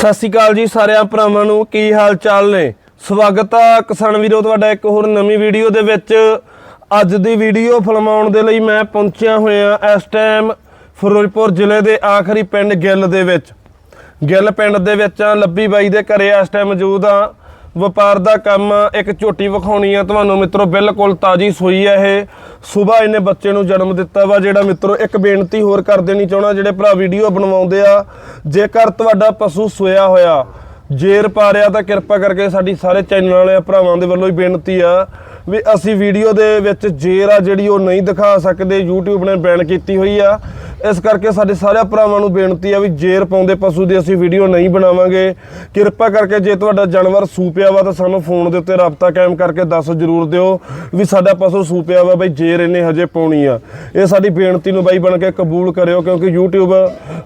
ਸਤਿ ਸ਼੍ਰੀ ਅਕਾਲ ਜੀ ਸਾਰਿਆਂ ਭਰਾਵਾਂ ਨੂੰ, ਕੀ ਹਾਲ ਚਾਲ ਨੇ? ਸਵਾਗਤ ਆ ਕਿਸਾਨ ਵੀਰੋ, ਤੁਹਾਡਾ ਇੱਕ ਹੋਰ ਨਵੀਂ ਵੀਡੀਓ ਦੇ ਵਿੱਚ। ਅੱਜ ਦੀ ਵੀਡੀਓ ਫਿਲਮਾਉਣ ਦੇ ਲਈ ਮੈਂ ਪਹੁੰਚਿਆ ਹੋਇਆ ਇਸ ਟਾਈਮ ਫਿਰੋਜ਼ਪੁਰ ਜ਼ਿਲ੍ਹੇ ਦੇ ਆਖਰੀ ਪਿੰਡ ਗਿੱਲ ਦੇ ਵਿੱਚ। ਗਿੱਲ ਪਿੰਡ ਦੇ ਵਿੱਚ ਆ, ਲੱਭੀ ਬਾਈ ਦੇ ਘਰੇ ਇਸ ਟਾਈਮ ਮੌਜੂਦ ਆ। ਵਪਾਰ ਦਾ ਕੰਮ ਇੱਕ ਝੋਟੀ ਵਿਖਾਉਣੀ ਆ। ਤੁਹਾਨੂੰ ਮਿੱਤਰੋ, ਬਿਲਕੁਲ ਤਾਜੀ ਸੋਈ ਆ ਇਹ। ਸਵੇਰ ਇਹਨੇ ਬੱਚੇ ਨੂੰ ਜਨਮ ਦਿੱਤਾ ਵਾ। ਜਿਹੜਾ ਮਿੱਤਰੋ, ਇੱਕ ਬੇਨਤੀ ਹੋਰ ਕਰ ਦੇਣੀ ਚਾਹਣਾ ਜਿਹੜੇ ਭਰਾ ਵੀਡੀਓ ਬਣਵਾਉਂਦੇ ਆ। ਜੇਕਰ ਤੁਹਾਡਾ ਪਸ਼ੂ ਸੋਇਆ ਹੋਇਆ, ਜੇਰ ਪਾ ਰਿਹਾ, ਤਾਂ ਕਿਰਪਾ ਕਰਕੇ ਸਾਡੀ ਸਾਰੇ ਚੈਨਲ ਵਾਲੇ ਭਰਾਵਾਂ ਦੇ ਵੱਲੋਂ ਹੀ ਬੇਨਤੀ ਆ ਵੀ ਅਸੀਂ ਵੀਡੀਓ ਦੇ ਵਿੱਚ ਜੇਰ ਆ ਜਿਹੜੀ ਉਹ ਨਹੀਂ ਦਿਖਾ ਸਕਦੇ। YouTube ਨੇ ਬੈਨ ਕੀਤੀ ਹੋਈ ਆ। ਇਸ ਕਰਕੇ ਸਾਡੇ ਸਾਰੇ ਭਰਾਵਾਂ ਨੂੰ ਬੇਨਤੀ ਆ ਵੀ ਜੇਰ ਪਾਉਂਦੇ ਪਸ਼ੂ ਦੀ ਅਸੀਂ ਵੀਡੀਓ ਨਹੀਂ ਬਣਾਵਾਂਗੇ। ਕਿਰਪਾ ਕਰਕੇ ਜੇ ਤੁਹਾਡਾ ਜਾਨਵਰ ਸੂਪਿਆ ਵਾ ਤਾਂ ਸਾਨੂੰ ਫੋਨ ਦੇ ਉੱਤੇ ਰਾਬਤਾ ਕਾਇਮ ਕਰਕੇ ਦੱਸ ਜਰੂਰ ਦਿਓ ਵੀ ਸਾਡਾ ਪਸ਼ੂ ਸੂਪਿਆ ਵਾ ਬਈ ਜੇਰ ਇਹਨੇ ਹਜੇ ਪਾਉਣੀ ਆ। ਇਹ ਸਾਡੀ ਬੇਨਤੀ ਨੂੰ ਬਾਈ ਬਣ ਕੇ ਕਬੂਲ ਕਰਿਓ ਕਿਉਂਕਿ YouTube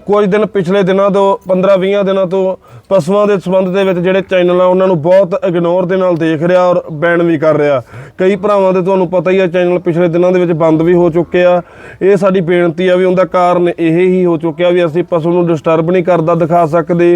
ਕੁਝ ਦਿਨ ਪਿਛਲੇ ਦਿਨਾਂ ਤੋਂ 15-20 ਦਿਨਾਂ ਤੋਂ ਪਸ਼ੂਆਂ ਦੇ ਸੰਬੰਧ ਦੇ ਵਿੱਚ ਜਿਹੜੇ ਚੈਨਲ ਆ, ਉਹਨਾਂ ਨੂੰ ਬਹੁਤ ਇਗਨੋਰ ਦੇ ਨਾਲ ਦੇਖ ਰਿਹਾ ਔਰ ਬੈਨ ਵੀ ਕਰ ਰਿਹਾ। ਕਈ ਭਰਾਵਾਂ ਦੇ ਤੁਹਾਨੂੰ ਪਤਾ ਹੀ ਆ, ਚੈਨਲ ਪਿਛਲੇ ਦਿਨਾਂ ਦੇ ਵਿੱਚ ਬੰਦ ਵੀ ਹੋ ਚੁੱਕੇ ਆ। ਇਹ ਸਾਡੀ ਬੇਨਤੀ ਆ ਵੀ ਉਹਦਾ ਕਾਰਨ ਇਹ ਹੀ ਹੋ ਚੁੱਕਿਆ ਵੀ ਅਸੀਂ ਪਸ਼ੂ ਨੂੰ ਡਿਸਟਰਬ ਨਹੀਂ ਕਰਦਾ ਦਿਖਾ ਸਕਦੇ।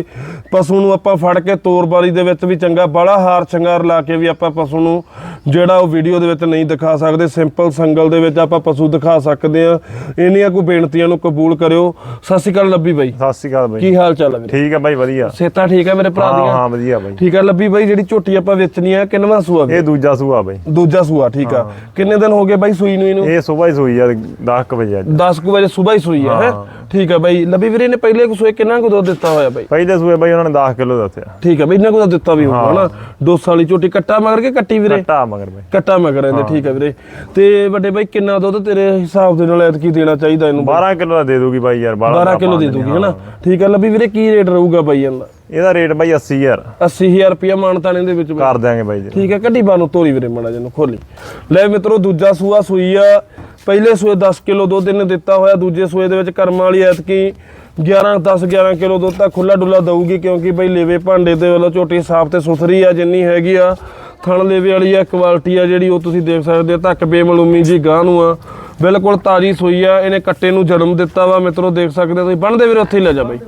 ਪਸ਼ੂ ਨੂੰ ਆਪਾਂ ਫੜ ਕੇ ਤੋਰਬਾਰੀ ਦੇ ਵਿੱਚ ਵੀ ਚੰਗਾ ਬੜਾ ਹਾਰ ਸ਼ਿੰਗਾਰ ਲਾ ਕੇ ਵੀ ਆਪਾਂ ਪਸ਼ੂ ਨੂੰ ਜਿਹੜਾ ਉਹ ਵੀਡੀਓ ਦੇ ਵਿੱਚ ਨਹੀਂ ਦਿਖਾ ਸਕਦੇ। ਸਿੰਪਲ ਸੰਗਲ ਦੇ ਵਿੱਚ ਆਪਾਂ ਪਸ਼ੂ ਦਿਖਾ ਸਕਦੇ ਆ ਇੰਨੀਆਂ ਕੋਈ ਬੇਨਤੀਆਂ ਨੂੰ ਕਬੂਲ ਕਰਿਓ। ਸਤਿ ਸ਼੍ਰੀ ਅਕਾਲ ਲੱਭੀ ਬਾਈ। ਸਤਿ ਸ਼੍ਰੀ ਅਕਾਲ ਬਾਈ। ਕੀ ਹਾਲ ਚਾਲ ਹੈ ਠੀਕ ਹੈ ਬਾਈ ਵਧੀਆ। ਸੇਤਾ ਠੀਕ ਹੈ ਮੇਰੇ ਭਰਾ ਦੀਆਂ? ਹਾਂ ਵਧੀਆ ਬਾਈ। ਠੀਕ ਹੈ ਲੱਭੀ ਬਾਈ ਜਿਹੜੀ ਝੋਟੀ ਆਪਾਂ ਵੇਚਣੀ ਆ ਕਿੰਨਵਾਂ ਸੂਆ ਇਹ ਦੂਜਾ ਸੂਆ ਬਾਈ। ਦੂਜਾ ਸੂਆ ਠੀਕ ਆ। ਕਿੰਨੇ ਦਿਨ ਹੋ ਗਏ ਬਾਈ ਸੂਈ ਨੂੰ ਇਹਨੂੰ? ਇਹ ਸਵੇਰ ਹੀ ਸੋਈ ਆ 10 ਵਜੇ ਅੱਜ। 10 ਕੁ ਵਜੇ ਸਵੇਰ ਹੀ ਸੂਈ ਆ ਹੈ। ਠੀਕ ਆ ਬਾਈ ਲੱਭੀ ਵੀਰੇ ਨੇ ਪਹਿਲੇ ਕੁ ਸੂਏ ਕਿੰਨਾ ਕੁ ਦੁੱਧ ਦਿੱਤਾ ਹੋਇਆ ਬਾਈ? ਪਹਿਲੇ ਸੂਏ ਬਾਈ ਉਹਨਾਂ ਨੇ 10 ਕਿਲੋ ਦੱਸਿਆ ਠੀਕ ਆ ਬਈ ਇਹਨਾਂ ਕੋਲ ਤਾਂ ਦਿੱਤਾ ਵੀ ਹੋਊਗਾ ਨਾ। ਦੋ ਸਾਲੀ ਝੋਟੀ ਕੱਟਾ ਮਗਰ ਕੇ ਕੱਟੀ ਵੀਰੇ? ਘਟਾ ਮਗਰ ਬਾਈ। ਕੱਟਾ ਮਗਰ ਇਹਦੇ ਠੀਕ ਆ ਵੀਰੇ। ਤੇ ਵੱਡੇ ਬਾਈ ਕਿੰਨਾ ਦੁੱਧ ਤੇਰੇ ਹਿਸਾਬ ਦੇ ਨਾਲ ਐਤਕੀ ਦੇਣਾ ਚਾਹੀਦਾ ਇਹਨੂੰ 12 ਕਿਲੋ ਦਾ ਦੇ ਦੂਗੀ ਬਾਈ ਯਾਰ 12 12 ਕਿਲੋ ਦੇ ਦੂਗੀ ਹਨਾ? ਠੀਕ ਆ ਲੱਭੀ ਵੀਰੇ ਕੀ ਰੇਟ ਰਹੂਗਾ ਬਾਈ ਇਹਦਾ? ਇਹਦਾ ਰੇਟ ਬਾਈ 80000 80000 ਰੁਪਇਆ ਮਾਨਤਾਣੇ ਦੇ ਵਿੱਚ ਬਾਈ। ਕਰ ਦਿਆਂਗੇ ਬਾਈ ਜੀ। ਠੀਕ ਹੈ ਕੱਢੀ ਬਾਨੂੰ ਤੋਰੀ ਵੀਰੇ ਮੜਾ ਜਨੂੰ ਖੋਲੀ। ਲੈ ਮਿੱਤਰੋ ਦੂਜਾ ਸੂਆ ਸੂਈ ਆ। ਪਹਿਲੇ ਸੂਏ 10 ਕਿਲੋ ਦੁੱਧ ਇਹਨੇ ਦਿੱਤਾ ਹੋਇਆ ਦੂਜੇ ਸੂਏ ਦੇ ਵਿੱਚ ਕਰਮ ਵਾਲੀ ਐਤਕੀ 11 10 11 ਕਿਲੋ ਦੁੱਧ ਤਾਂ ਖੁੱਲਾ ਡੁੱਲਾ ਦਊਗੀ ਕਿਉਂਕਿ ਬਈ ਲੇਵੇ ਭਾਂਡੇ ਦੇ ਵੱਲੋਂ ਝੋਟੀ ਸਾਫ਼ ਤੇ ਸੁਥਰੀ ਆ ਜਿੰਨੀ ਹੈਗੀ ਆ ਥਣ ਲੇਵੇ ਵਾਲੀ ਆ ਕੁਆਲਿਟੀ ਆ ਜਿਹੜੀ ਉਹ ਤੁਸੀਂ ਦੇਖ ਸਕਦੇ ਹੋ ਧੱਕ ਬੇਮਲੂਮੀ ਜੀ ਗਾਂ ਨੂੰ ਆ। ਬਿਲਕੁਲ ਤਾਜੀ ਸੂਈ ਆ ਇਹਨੇ ਕੱਟੇ ਨੂੰ ਜਨਮ ਦਿੱਤਾ ਵਾ ਮਿੱਤਰੋ ਦੇਖ ਸਕਦੇ ਹੋ ਤੁਸੀਂ ਬਣਦੇ ਵੀਰੇ ਉੱਥੇ ਹੀ ਲੈ ਜਾ ਬਈ।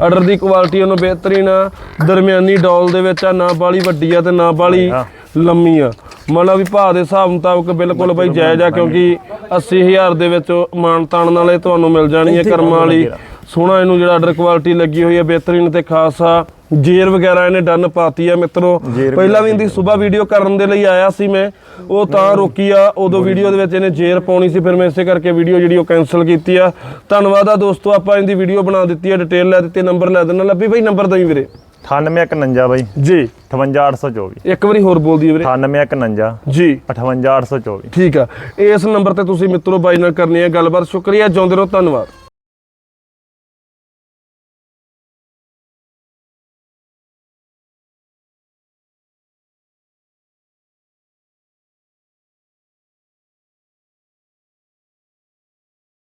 ਆਰਡਰ ਦੀ ਕੁਆਲਿਟੀ ਉਹਨੂੰ ਬਿਹਤਰੀਨ ਆ ਦਰਮਿਆਨੀ ਡੋਲ ਦੇ ਵਿੱਚ ਆ ਨਾ ਬਾਲੀ ਵੱਡੀ ਆ ਤੇ ਨਾ ਬਾਲੀ ਲੰਮੀ ਆ। ਮਤਲਬ ਵੀ ਭਾਅ ਦੇ ਹਿਸਾਬ ਮੁਤਾਬਕ ਬਿਲਕੁਲ ਬਈ ਜਾਇਜ਼ ਆ ਕਿਉਂਕਿ 80000 ਦੇ ਵਿੱਚ ਮਾਨ ਤਾਣ ਨਾਲੇ ਤੁਹਾਨੂੰ ਮਿਲ ਜਾਣੀ ਹੈ ਕਰਮਾਂ ਵਾਲੀ। ਸੋਹਣਾ ਇਹਨੂੰ ਜਿਹੜਾ ਆਰਡਰ ਕੁਆਲਿਟੀ ਲੱਗੀ ਹੋਈ ਹੈ ਬਿਹਤਰੀਨ ਤੇ ਖਾਸ ਆ। ਜੇਰ ਵਗੈਰਾ ਇਹਨੇ ਡਨ ਪਾਤੀ ਆ ਮਿੱਤਰੋ। ਪਹਿਲਾਂ ਵੀ ਇਹਦੀ ਸਵੇਰ ਵੀਡੀਓ ਕਰਨ ਦੇ ਲਈ ਆਇਆ ਸੀ ਮੈਂ। ਉਹ ਤਾਂ ਰੋਕੀ ਆ। ਉਦੋਂ ਵੀਡੀਓ ਦੇ ਵਿੱਚ ਇਹਨੇ ਜੇਰ ਪਾਉਣੀ ਸੀ ਫਿਰ ਮੈਂ ਇਸੇ ਕਰਕੇ ਵੀਡੀਓ ਜਿਹੜੀ ਉਹ ਕੈਨਸਲ ਕੀਤੀ ਆ। ਧੰਨਵਾਦ ਆ ਦੋਸਤੋ ਆਪਾਂ ਇਹਦੀ ਵੀਡੀਓ ਬਣਾ ਦਿੱਤੀ ਆ ਡਿਟੇਲ ਲੈ ਦਿੱਤੀ ਨੰਬਰ ਲੈ ਦੇਣਾ ਲੱਭੀ ਬਈ ਨੰਬਰ ਦਈ ਵੀਰੇ। 9851 ਬਾਈ। ਜੀ। 58824 ਇੱਕ ਵਾਰੀ ਹੋਰ ਬੋਲ ਦਈਏ ਵੀਰੇ। 9851 ਜੀ। 58824 ਠੀਕ ਆ। ਇਸ ਨੰਬਰ ਤੇ ਤੁਸੀਂ ਮਿੱਤਰੋ ਬਾਈ ਨਾਲ ਕਰਨੀ ਹੈ ਗੱਲਬਾਤ। ਸ਼ੁਕਰੀਆ। ਜਿਉਂਦੇ ਰਹੋ। ਧੰਨਵਾਦ।